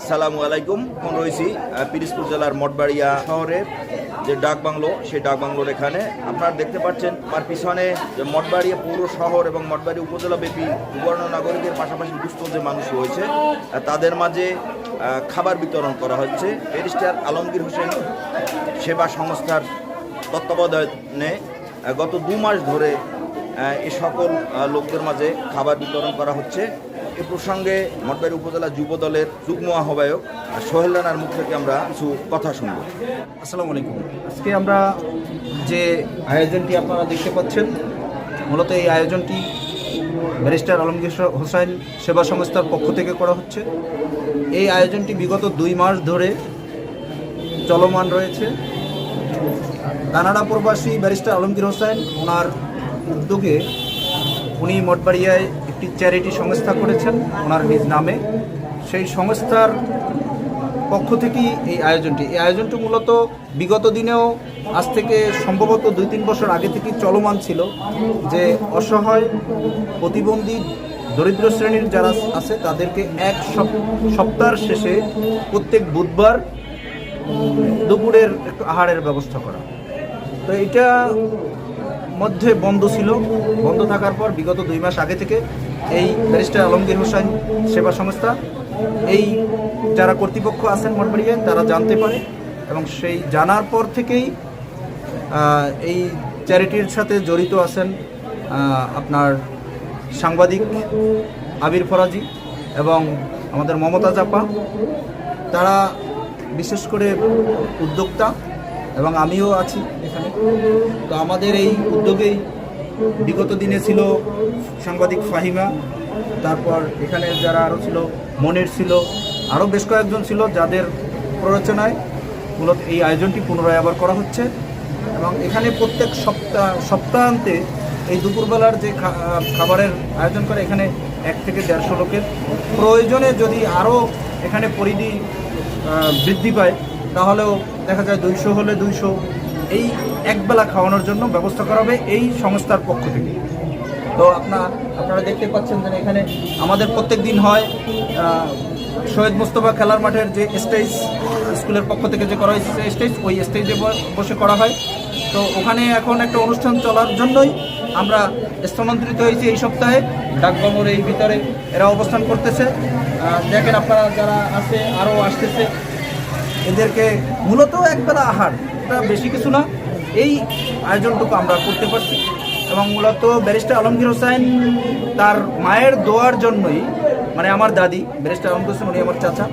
আসসালামু আলাইকুম। এখন রয়েছি পিরিজপুর জেলার মঠবাড়িয়া শহরের যে ডাক বাংলো, সেই ডাক বাংলোর এখানে। আপনারা দেখতে পাচ্ছেন, আমার পিছনে যে মঠবাড়িয়া পৌর শহর এবং মঠবাড়ি উপজেলা ব্যাপী সুবর্ণ নাগরিকের পাশাপাশি দুস্থ যে মানুষ রয়েছে তাদের মাঝে খাবার বিতরণ করা হচ্ছে। ব্যারিস্টার আলমগীর হোসেন সেবা সংস্থার তত্ত্বাবধানে গত দু মাস ধরে এ সকল লোকদের মাঝে খাবার বিতরণ করা হচ্ছে। এ প্রসঙ্গে মঠবাড়ি উপজেলা যুব দলের যুগ্ম আহ্বায়ক আহ, সোহেল রানার মুখ থেকে আমরা কিছু কথা শুনব। আসসালামু আলাইকুম। আজকে আমরা যে আয়োজনটি আপনারা দেখতে পাচ্ছেন মূলত এই আয়োজনটি ব্যারিস্টার আলমগীর হোসাইন সেবা সংস্থার পক্ষ থেকে করা হচ্ছে। এই আয়োজনটি বিগত দুই মাস ধরে চলমান রয়েছে। কানাডা প্রবাসী ব্যারিস্টার আলমগীর হোসেন ওনার উদ্যোগে উনি মঠবাড়িয়ায় একটি চ্যারিটি সংস্থা করেছেন ওনার নিজ নামে। সেই সংস্থার পক্ষ থেকেই এই আয়োজনটি। এই আয়োজনটি মূলত বিগত দিনেও আজ থেকে সম্ভবত দুই তিন বছর আগে থেকেই চলমান ছিল যে অসহায় প্রতিবন্ধী দরিদ্র শ্রেণির যারা আছে তাদেরকে এক সপ- সপ্তাহের শেষে প্রত্যেক বুধবার দুপুরের একটু আহারের ব্যবস্থা করা। তো এটা মধ্যে বন্ধ ছিল। বন্ধ থাকার পর বিগত দুই মাস আগে থেকে এই ব্যারিস্টার আলমগীর হোসেন সেবা সংস্থা, এই যারা কর্তৃপক্ষ আছেন মঠবাড়িয়ায়, তারা জানতে পারে এবং সেই জানার পর থেকেই এই চ্যারিটির সাথে জড়িত আছেন আপনার সাংবাদিক আবির ফরাজি এবং আমাদের মমতা চাপা। তারা বিশেষ করে উদ্যোক্তা এবং আমিও আছি এখানে। তো আমাদের এই উদ্যোগেই বিগত দিনে ছিল সাংবাদিক ফাহিমা, তারপর এখানে যারা আরও ছিল, মনির ছিল আরও বেশ কয়েকজন ছিল যাদের প্ররোচনায় মূলত এই আয়োজনটি পুনরায় আবার করা হচ্ছে। এবং এখানে প্রত্যেক সপ্তাহ, সপ্তাহান্তে এই দুপুরবেলার যে খাবারের আয়োজন করে, এখানে এক থেকে দেড়শো লোকের। প্রয়োজনে যদি আরও এখানে পরিধি বৃদ্ধি পায়, তাহলেও দেখা যায় দুইশো হলে দুইশো এই একবেলা খাওয়ানোর জন্য ব্যবস্থা করা হবে এই সংস্থার পক্ষ থেকে। তো আপনার, আপনারা দেখতে পাচ্ছেন যে এখানে আমাদের প্রত্যেক দিন হয় শহীদ মুস্তফা খেলার মাঠের যে স্টেজ স্কুলের পক্ষ থেকে যে করা হয়েছে স্টেজ ওই স্টেজে বসে করা হয়। তো ওখানে এখন একটা অনুষ্ঠান চলার জন্যই আমরা স্থানান্তরিত হয়েছি এই সপ্তাহে। ডাকবাংলোর এই ভিতরে এরা অবস্থান করতেছে। দেখেন আপনারা যারা আছে, আরও আসতেছে। এদেরকে মূলত একবেলা আহার, এটা বেশি কিছু না। এই আয়োজনটুকু আমরা করতে পারছি। এবং মূলত ব্যারিস্টার আলমগীর হোসেন তার মায়ের দোয়ার জন্যই মানে আমার দাদি, ব্যারিস্টার আলমগীর হোসেন, উনি আমার চাচা।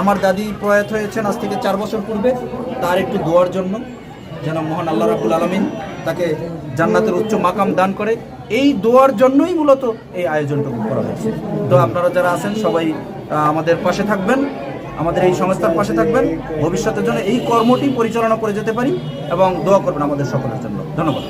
আমার দাদি প্রয়াত হয়েছেন আজ থেকে চার বছর পূর্বে। তার একটু দোয়ার জন্য যেন মহান আল্লাহ রাবুল আলমিন তাকে জান্নাতের উচ্চ মাকাম দান করে। এই দোয়ার জন্যই মূলত এই আয়োজনটুকু করা হয়েছে। তো আপনারা যারা আছেন, সবাই আমাদের পাশে থাকবেন। আমাদের এই সংস্থার পাশে থাকবেন। ভবিষ্যতের জন্য এই কর্মটি পরিচালনা করে যেতে পারি এবং দোয়া করবেন আমাদের সকলের জন্য। ধন্যবাদ।